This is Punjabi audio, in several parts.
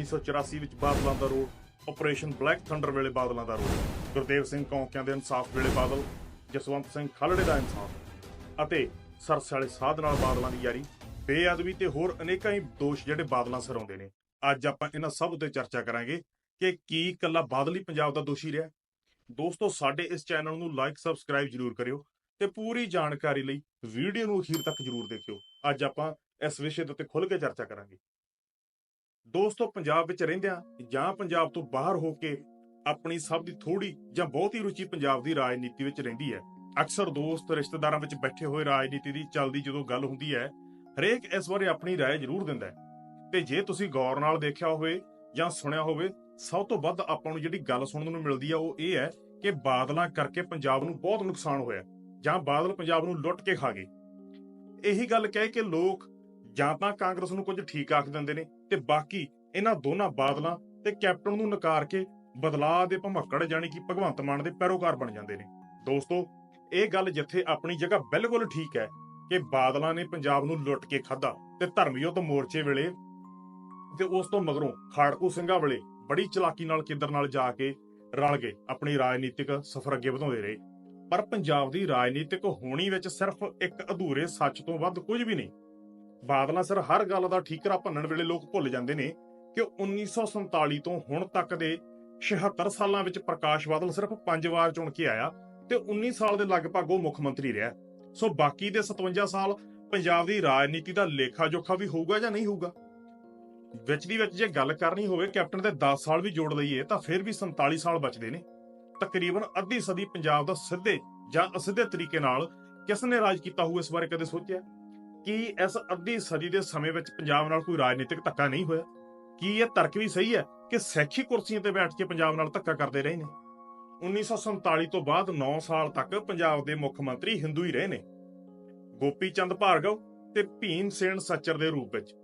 1984 ਵਿੱਚ ਬਾਦਲਾਂ ਦਾ ਰੋਡ ਆਪਰੇਸ਼ਨ ਬਲੈਕ ਥੰਡਰ ਵੇਲੇ ਬਾਦਲਾਂ ਦਾ ਰੋਡ ਗੁਰਦੇਵ ਸਿੰਘ ਕੌਂਕਿਆਂ ਦੇ ਇਨਸਾਫ ਵੇਲੇ ਬਾਦਲ, ਜਸਵੰਤ ਸਿੰਘ ਖਾਲੜੇ ਦਾ ਇਨਸਾਫ ਅਤੇ ਸਰਸ ਵਾਲੇ ਸਾਧ ਨਾਲ ਬਾਦਲਾਂ ਦੀ ਯਾਰੀ, ਬੇਅਦਬੀ ਤੇ ਹੋਰ ਅਨੇਕਾਂ ਹੀ ਦੋਸ਼ ਜਿਹੜੇ ਬਾਦਲਾਂ ਸਿਰ ਆਉਂਦੇ ਨੇ। ਅੱਜ ਆਪਾਂ ਇਹਨਾਂ ਸਭ ਉੱਤੇ ਚਰਚਾ ਕਰਾਂਗੇ ਕਿ ਕੀ ਇਕੱਲਾ ਬਾਦਲ ਹੀ ਪੰਜਾਬ ਦਾ ਦੋਸ਼ੀ ਰਿਹਾ। ਦੋਸਤੋ, ਸਾਡੇ ਇਸ ਚੈਨਲ ਨੂੰ ਲਾਈਕ ਸਬਸਕ੍ਰਾਈਬ ਜਰੂਰ ਕਰਿਓ ਤੇ ਪੂਰੀ ਜਾਣਕਾਰੀ ਲਈ ਵੀਡੀਓ ਨੂੰ ਅਖੀਰ ਤੱਕ ਜਰੂਰ ਦੇਖਿਓ। ਅੱਜ ਆਪਾਂ ਇਸ ਵਿਸ਼ੇ ਦੇ ਉੱਤੇ ਖੁੱਲ੍ਹ ਕੇ ਚਰਚਾ ਕਰਾਂਗੇ। ਦੋਸਤੋ ਪੰਜਾਬ ਵਿੱਚ ਰਹਿੰਦਿਆਂ ਜਾਂ ਪੰਜਾਬ ਤੋਂ ਬਾਹਰ ਹੋ ਕੇ ਆਪਣੀ ਸਭ ਦੀ ਥੋੜੀ ਜਾਂ ਬਹੁਤੀ ਰੁਚੀ ਪੰਜਾਬ ਦੀ ਰਾਜਨੀਤੀ ਵਿੱਚ ਰਹਿੰਦੀ ਹੈ ਅਕਸਰ ਦੋਸਤ ਰਿਸ਼ਤੇਦਾਰਾਂ ਵਿੱਚ ਬੈਠੇ ਹੋਏ ਰਾਜਨੀਤੀ ਦੀ ਚੱਲਦੀ ਜਦੋਂ ਗੱਲ ਹੁੰਦੀ ਹੈ ਹਰੇਕ ਇਸ ਬਾਰੇ ਆਪਣੀ رائے ਜ਼ਰੂਰ ਦਿੰਦਾ ਹੈ ਤੇ ਜੇ ਤੁਸੀਂ ਗੌਰ ਨਾਲ ਦੇਖਿਆ ਹੋਵੇ ਜਾਂ ਸੁਣਿਆ ਹੋਵੇ ਸਭ ਤੋਂ ਵੱਧ ਆਪਾਂ ਨੂੰ ਜਿਹੜੀ ਗੱਲ ਸੁਣਨ ਨੂੰ ਮਿਲਦੀ ਆ ਉਹ ਇਹ ਹੈ ਕਿ ਬਾਦਲਾਂ ਕਰਕੇ ਪੰਜਾਬ ਨੂੰ ਬਹੁਤ ਨੁਕਸਾਨ ਹੋਇਆ ਜਾਂ ਬਾਦਲ ਪੰਜਾਬ ਨੂੰ ਲੁੱਟ ਕੇ ਖਾ ਗਏ ਇਹੀ ਗੱਲ ਕਹਿ ਕੇ ਲੋਕ ਜਾਂ ਤਾਂ ਕਾਂਗਰਸ ਨੂੰ ਕੁਝ ਠੀਕ ਆਖ ਦਿੰਦੇ ਨੇ ਤੇ ਬਾਕੀ ਇਹਨਾਂ ਦੋਨਾਂ ਬਾਦਲਾਂ ਤੇ ਕੈਪਟਨ ਨੂੰ ਨਕਾਰ ਕੇ ਬਦਲਾਅ ਦੇ ਭਮੱਕੜ ਜਾਨੀ ਕਿ ਭਗਵੰਤ ਮਾਨ ਦੇ ਪੈਰੋਕਾਰ ਬਣ ਜਾਂਦੇ ਨੇ। ਦੋਸਤੋ, ਇਹ ਗੱਲ ਜਿੱਥੇ ਆਪਣੀ ਜਗ੍ਹਾ ਬਿਲਕੁਲ ਠੀਕ ਹੈ ਕਿ ਬਾਦਲਾਂ ਨੇ ਪੰਜਾਬ ਨੂੰ ਲੁੱਟ ਕੇ ਖਾਦਾ ਤੇ ਧਰਮ ਯੁੱਧ ਮੋਰਚੇ ਵੇਲੇ ਤੇ ਉਸ ਤੋਂ ਮਗਰੋਂ ਖਾੜਕੂ ਸਿੰਘਾਂ ਵੇਲੇ ਬੜੀ ਚਲਾਕੀ ਨਾਲ ਕੇਂਦਰ ਨਾਲ ਜਾ ਕੇ ਰਲ ਗਏ, ਆਪਣੀ ਰਾਜਨੀਤਿਕ ਸਫ਼ਰ ਅੱਗੇ ਵਧਾਉਂਦੇ ਰਹੇ। ਪਰ ਪੰਜਾਬ ਦੀ ਰਾਜਨੀਤਿਕ ਹੋਣੀ ਵਿੱਚ ਸਿਰਫ ਇੱਕ ਅਧੂਰੇ ਸੱਚ ਤੋਂ ਵੱਧ ਕੁਝ ਵੀ ਨਹੀਂ। ਬਾਦਲਾਂ ਸਰ, ਹਰ ਗੱਲ ਦਾ ਠੀਕਰਾ ਭੰਨਣ ਵੇਲੇ ਲੋਕ ਭੁੱਲ ਜਾਂਦੇ ਨੇ ਕਿ 1947 ਤੋਂ ਹੁਣ ਤੱਕ ਦੇ 76 ਸਾਲਾਂ ਵਿੱਚ ਪ੍ਰਕਾਸ਼ ਬਾਦਲ ਸਿਰਫ 5 ਵਾਰ ਚੁਣ ਕੇ ਆਇਆ ਤੇ 19 ਸਾਲ ਦੇ ਲਗਭਗ ਉਹ ਮੁੱਖ ਮੰਤਰੀ ਰਿਹਾ। ਸੋ ਬਾਕੀ ਦੇ 57 ਸਾਲ ਪੰਜਾਬ ਦੀ ਰਾਜਨੀਤੀ ਦਾ ਲੇਖਾ ਜੋਖਾ ਵੀ ਹੋਊਗਾ ਜਾਂ ਨਹੀਂ ਹੋਊਗਾ? ਵਿੱਚ ਦੀ ਵਿੱਚ ਜੇ ਗੱਲ ਕਰਨੀ ਹੋਵੇ, ਕੈਪਟਨ ਦੇ 10 ਸਾਲ ਵੀ ਜੋੜ ਲਈਏ ਤਾਂ ਫਿਰ ਵੀ 47 ਸਾਲ ਬਚਦੇ ਨੇ। ਤਕਰੀਬਨ ਅੱਧੀ ਸਦੀ ਪੰਜਾਬ ਦਾ ਸਿੱਧੇ ਜਾਂ ਅਸਿੱਧੇ ਤਰੀਕੇ ਨਾਲ ਕਿਸ ਨੇ ਰਾਜ ਕੀਤਾ ਹੋਊ ਇਸ ਬਾਰੇ ਕਦੇ ਸੋਚਿਆ? ਕੀ ਇਸ ਅੱਧੀ ਸਦੀ ਦੇ ਸਮੇਂ ਵਿੱਚ ਪੰਜਾਬ ਨਾਲ ਕੋਈ ਰਾਜਨੀਤਿਕ ਧੱਕਾ ਨਹੀਂ ਹੋਇਆ? ਕੀ ਇਹ ਤਰਕ ਵੀ ਸਹੀ ਹੈ ਕਿ ਸੈਖੀ ਕੁਰਸੀਆਂ ਤੇ ਬੈਠ ਕੇ ਪੰਜਾਬ ਨਾਲ ਧੱਕਾ ਕਰਦੇ ਰਹੇ ਨੇ? 1947 ਤੋਂ ਬਾਅਦ 9 ਸਾਲ ਤੱਕ ਪੰਜਾਬ ਦੇ ਮੁੱਖ ਮੰਤਰੀ ਹਿੰਦੂ ਹੀ ਰਹੇ ਨੇ। ਗੋਪੀ ਚੰਦ ਭਾਰਗਵ ਤੇ ਭੀਮ ਸੇਨ ਸੱਚਰ ਦੇ ਰੂਪ ਵਿੱਚ।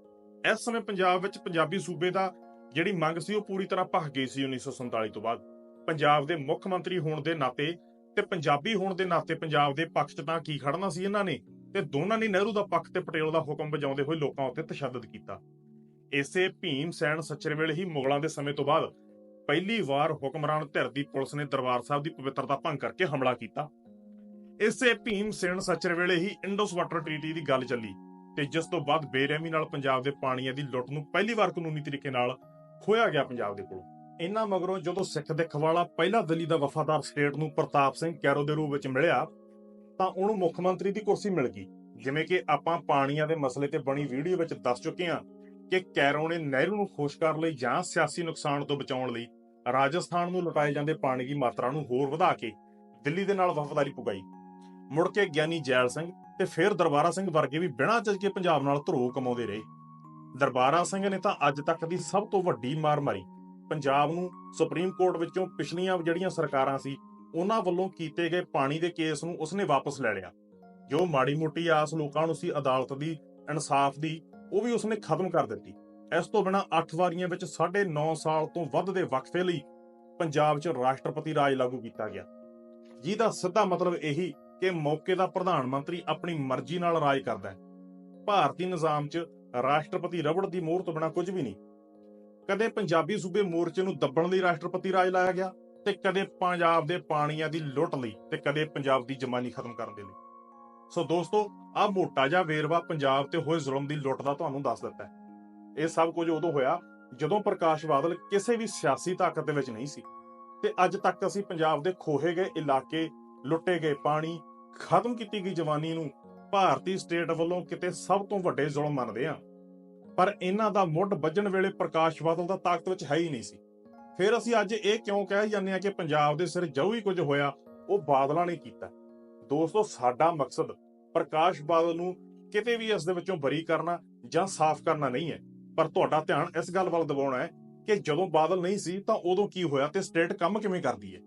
ਇਸ ਸਮੇਂ ਪੰਜਾਬ ਵਿੱਚ ਪੰਜਾਬੀ ਸੂਬੇ ਦਾ ਜਿਹੜੀ ਮੰਗ ਸੀ ਉਹ ਪੂਰੀ ਤਰ੍ਹਾਂ ਭਖ ਗਈ ਸੀ 1947 ਤੋਂ ਬਾਅਦ। ਪੰਜਾਬ ਦੇ ਮੁੱਖ ਮੰਤਰੀ ਹੋਣ ਦੇ ਨਾਤੇ ਤੇ ਪੰਜਾਬੀ ਹੋਣ ਦੇ ਨਾਤੇ ਪੰਜਾਬ ਦੇ ਪੱਖ 'ਚ ਤਾਂ ਕੀ ਖੜਨਾ ਸੀ ਇਹਨਾਂ ਨੇ? ਤੇ ਦੋਨਾਂ ਨੇ ਨਹਿਰੂ ਦਾ ਪੱਖ ਤੇ ਪਟੇਲ ਦਾ ਹੁਕਮ ਵਜਾਉਂਦੇ ਹੋਏ ਲੋਕਾਂ ਉੱਤੇ ਤਸ਼ੱਦਦ ਕੀਤਾ। ਇਸੇ ਭੀਮ ਸੈਨ ਸੱਚਰ ਵੇਲੇ ਹੀ ਮੁਗਲਾਂ ਦੇ ਸਮੇਂ ਤੋਂ ਬਾਅਦ ਪਹਿਲੀ ਵਾਰ ਹੁਕਮਰਾਨ ਧਿਰ ਦੀ ਪੁਲਿਸ ਨੇ ਦਰਬਾਰ ਸਾਹਿਬ ਦੀ ਪਵਿੱਤਰਤਾ ਭੰਗ ਕਰਕੇ ਹਮਲਾ ਕੀਤਾ। ਇਸੇ ਭੀਮ ਸੈਨ ਸੱਚਰ ਵੇਲੇ ਹੀ ਇੰਡੋਸ ਵਾਟਰ ਟ੍ਰੀਟੀ ਦੀ ਗੱਲ ਚੱਲੀ ਤੇ ਜਿਸ ਤੋਂ ਬਾਅਦ ਬੇਰਹਿਮੀ ਨਾਲ ਪੰਜਾਬ ਦੇ ਪਾਣੀਆਂ ਦੀ ਲੁੱਟ ਨੂੰ ਪਹਿਲੀ ਵਾਰ ਕਾਨੂੰਨੀ ਤਰੀਕੇ ਨਾਲ ਖੋਇਆ ਗਿਆ ਪੰਜਾਬ ਦੇ ਕੋਲੋਂ। ਇਹਨਾਂ ਮਗਰੋਂ ਜਦੋਂ ਸਿੱਖ ਦਿੱਖ ਵਾਲਾ ਪਹਿਲਾ ਦਿੱਲੀ ਦਾ ਵਫਾਦਾਰ ਸਟੇਟ ਨੂੰ ਪ੍ਰਤਾਪ ਸਿੰਘ ਕੈਰੋ ਦੇ ਰੂਪ ਵਿੱਚ ਮਿਲਿਆ ਤਾਂ ਉਹਨੂੰ ਮੁੱਖ ਮੰਤਰੀ ਦੀ ਕੁਰਸੀ ਮਿਲ ਗਈ। ਜਿਵੇਂ ਕਿ ਆਪਾਂ ਪਾਣੀਆਂ ਦੇ ਮਸਲੇ ਤੇ ਬਣੀ ਵੀਡੀਓ ਵਿੱਚ ਦੱਸ ਚੁੱਕੇ ਹਾਂ ਕਿ ਕੈਰੋ ਨੇ ਨਹਿਰੂ ਨੂੰ ਖੁਸ਼ ਕਰਨ ਲਈ ਜਾਂ ਸਿਆਸੀ ਨੁਕਸਾਨ ਤੋਂ ਬਚਾਉਣ ਲਈ ਰਾਜਸਥਾਨ ਨੂੰ ਲੁਟਾਏ ਜਾਂਦੇ ਪਾਣੀ ਦੀ ਮਾਤਰਾ ਨੂੰ ਹੋਰ ਵਧਾ ਕੇ ਦਿੱਲੀ ਦੇ ਨਾਲ ਵਫਾਦਾਰੀ ਪੁਗਾਈ। ਮੁੜ ਕੇ ਗਿਆਨੀ ਜੈਲ ਸਿੰਘ ਤੇ ਫਿਰ ਦਰਬਾਰਾ ਸਿੰਘ ਵਰਗੇ ਵੀ ਬਿਨਾਂ ਝਿਜਕੇ ਪੰਜਾਬ ਨਾਲ ਧਰੋ ਕਮਾਉਂਦੇ ਰਹੇ। ਦਰਬਾਰਾ ਸਿੰਘ ਨੇ ਤਾਂ ਅੱਜ ਤੱਕ ਦੀ ਸਭ ਤੋਂ ਵੱਡੀ ਮਾਰ ਮਾਰੀ। ਪੰਜਾਬ ਨੂੰ ਸੁਪਰੀਮ ਕੋਰਟ ਵਿੱਚੋਂ ਪਿਛਲੀਆਂ ਜਿਹੜੀਆਂ ਸਰਕਾਰਾਂ ਸੀ ਉਹਨਾਂ ਵੱਲੋਂ ਕੀਤੇ ਗਏ ਪਾਣੀ ਦੇ ਕੇਸ ਨੂੰ ਉਸਨੇ ਵਾਪਸ ਲੈ ਲਿਆ। ਜੋ ਮਾੜੀ ਮੋਟੀ ਆਸ ਲੋਕਾਂ ਨੂੰ ਸੀ, ਅਦਾਲਤ ਦੀ, ਇਨਸਾਫ ਦੀ, ਉਹ ਵੀ ਉਸਨੇ ਖਤਮ ਕਰ ਦਿੱਤੀ। ਇਸ ਤੋਂ ਬਿਨਾ 8 ਵਾਰੀਆਂ ਵਿੱਚ 9.5 ਸਾਲ ਤੋਂ ਵੱਧ ਦੇ ਵਕਫੇ ਲਈ ਪੰਜਾਬ 'ਚ ਰਾਸ਼ਟਰਪਤੀ ਰਾਜ ਲਾਗੂ ਕੀਤਾ ਗਿਆ। ਜਿਹਦਾ ਸਿੱਧਾ ਮਤਲਬ ਇਹੀ ਕਿ ਮੌਕੇ ਦਾ ਪ੍ਰਧਾਨ ਮੰਤਰੀ ਆਪਣੀ ਮਰਜ਼ੀ ਨਾਲ ਰਾਜ ਕਰਦਾ ਹੈ। ਭਾਰਤੀ ਨਿਜ਼ਾਮ 'ਚ ਰਾਸ਼ਟਰਪਤੀ ਰਬੜ ਦੀ ਮੋਹਰ ਤੋਂ ਬਿਨਾ ਕੁਝ ਵੀ ਨਹੀਂ। ਕਦੇ ਪੰਜਾਬੀ ਸੂਬੇ ਮੋਰਚੇ ਨੂੰ ਦੱਬਣ ਲਈ ਰਾਸ਼ਟਰਪਤੀ ਰਾਜ ਲਾਇਆ ਗਿਆ? ਤੇ ਕਦੇ ਪੰਜਾਬ ਦੇ ਪਾਣੀਆਂ ਦੀ ਲੁੱਟ ਲਈ ਤੇ ਕਦੇ ਪੰਜਾਬ ਦੀ ਜਮਾਨੀ ਖਤਮ ਕਰਨ ਦੇ ਲਈ। ਸੋ ਦੋਸਤੋ ਆਹ ਮੋਟਾ ਜਿਹਾ ਵੇਰਵਾ ਪੰਜਾਬ ਤੇ ਹੋਏ ਜ਼ੁਲਮ ਦੀ ਲੁੱਟ ਦਾ ਤੁਹਾਨੂੰ ਦੱਸ ਦਿੱਤਾ ਹੈ। ਇਹ ਸਭ ਕੁਝ ਉਦੋਂ ਹੋਇਆ ਜਦੋਂ ਪ੍ਰਕਾਸ਼ ਬਾਦਲ ਕਿਸੇ ਵੀ ਸਿਆਸੀ ਤਾਕਤ ਦੇ ਵਿੱਚ ਨਹੀਂ ਸੀ ਤੇ ਅੱਜ ਤੱਕ ਅਸੀਂ ਪੰਜਾਬ ਦੇ ਖੋਹੇ ਗਏ ਇਲਾਕੇ, ਲੁੱਟੇ ਗਏ ਪਾਣੀ, ਖਤਮ ਕੀਤੀ ਗਈ ਜਵਾਨੀ ਨੂੰ, ਭਾਰਤੀ ਸਟੇਟ ਵੱਲੋਂ ਕਿਤੇ ਸਭ ਤੋਂ ਵੱਡੇ ਜ਼ੁਲਮ ਮੰਨਦੇ ਆ ਪਰ ਇਹਨਾਂ ਦਾ ਮੁੱਢ ਵੱਜਣ ਵੇਲੇ ਪ੍ਰਕਾਸ਼ ਬਾਦਲ ਦਾ ਤਾਕਤ ਵਿੱਚ ਹੈ ਹੀ ਨਹੀਂ ਸੀ। ਫਿਰ ਅਸੀਂ ਅੱਜ ਇਹ ਕਿਉਂ ਕਹਿ ਜਾਂਦੇ ਆ ਕਿ ਪੰਜਾਬ ਦੇ ਸਿਰ ਜੋ ਵੀ ਕੁਝ ਹੋਇਆ, ਉਹ ਬਾਦਲਾਂ ਨੇ ਕੀਤਾ। ਦੋਸਤੋ, ਸਾਡਾ ਮਕਸਦ ਪ੍ਰਕਾਸ਼ ਬਾਦਲ ਨੂੰ ਕਿਤੇ ਵੀ ਇਸ ਦੇ ਵਿੱਚੋਂ ਬਰੀ ਕਰਨਾ ਜਾਂ ਸਾਫ਼ ਕਰਨਾ ਨਹੀਂ ਹੈ। ਪਰ ਤੁਹਾਡਾ ਧਿਆਨ ਇਸ ਗੱਲ ਵੱਲ ਦਿਵਾਉਣਾ ਹੈ ਕਿ ਜਦੋਂ ਬਾਦਲ ਨਹੀਂ ਸੀ ਤਾਂ ਉਦੋਂ ਕੀ ਹੋਇਆ ਤੇ ਸਟੇਟ ਕੰਮ ਕਿਵੇਂ ਕਰਦੀ ਹੈ।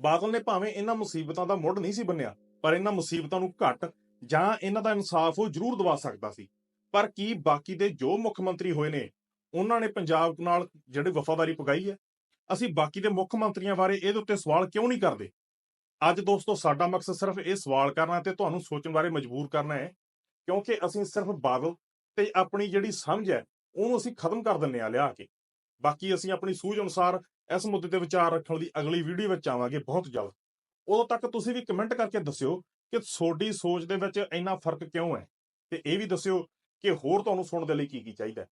ਬਾਦਲ ਨੇ ਭਾਵੇਂ ਇਹਨਾਂ ਮੁਸੀਬਤਾਂ ਦਾ ਮੁੱਢ ਨਹੀਂ ਸੀ ਬੰਨਿਆ, ਪਰ ਇਹਨਾਂ ਮੁਸੀਬਤਾਂ ਨੂੰ ਘੱਟ ਜਾਂ ਇਹਨਾਂ ਦਾ ਇਨਸਾਫ ਉਹ ਜ਼ਰੂਰ ਦਵਾ ਸਕਦਾ ਸੀ। ਪਰ ਕੀ ਬਾਕੀ ਦੇ ਜੋ ਮੁੱਖ ਮੰਤਰੀ ਹੋਏ ਨੇ ਉਹਨਾਂ ਨੇ ਪੰਜਾਬ ਨਾਲ ਜਿਹੜੇ ਵਫਾਦਾਰੀ ਪਗਾਈ ਹੈ, ਅਸੀਂ ਬਾਕੀ ਦੇ ਮੁੱਖ ਮੰਤਰੀਆਂ ਬਾਰੇ ਇਹਦੇ ਉੱਤੇ ਸਵਾਲ ਕਿਉਂ ਨਹੀਂ ਕਰਦੇ? ਅੱਜ ਦੋਸਤੋ, ਸਾਡਾ ਮਕਸਦ ਸਿਰਫ ਇਹ ਸਵਾਲ ਕਰਨਾ ਤੇ ਤੁਹਾਨੂੰ ਸੋਚਣ ਬਾਰੇ ਮਜਬੂਰ ਕਰਨਾ ਹੈ, ਕਿਉਂਕਿ ਅਸੀਂ ਸਿਰਫ ਬਾਦਲ ਤੇ ਆਪਣੀ ਜਿਹੜੀ ਸਮਝ ਹੈ, ਉਹਨੂੰ ਅਸੀਂ ਖਤਮ ਕਰ ਦਿੰਨੇ ਆ ਲਿਆ ਕੇ। ਬਾਕੀ ਅਸੀਂ ਆਪਣੀ ਸੂਝ ਅਨੁਸਾਰ ਇਸ ਮੁੱਦੇ ਤੇ ਵਿਚਾਰ ਰੱਖਣ ਦੀ ਅਗਲੀ ਵੀਡੀਓ ਵਿੱਚ ਆਵਾਂਗੇ ਬਹੁਤ ਜਲਦ। ਉਦੋਂ ਤੱਕ ਤੁਸੀਂ ਵੀ ਕਮੈਂਟ ਕਰਕੇ ਦੱਸਿਓ ਕਿ ਤੁਹਾਡੀ ਸੋਚ ਦੇ ਵਿੱਚ ਇੰਨਾ ਫ਼ਰਕ ਕਿਉਂ ਹੈ? ਤੇ ਇਹ ਵੀ ਦੱਸਿਓ ਕਿ ਹੋਰ ਤੁਹਾਨੂੰ ਸੁਣਨ ਦੇ ਲਈ ਕੀ ਕੀ ਚਾਹੀਦਾ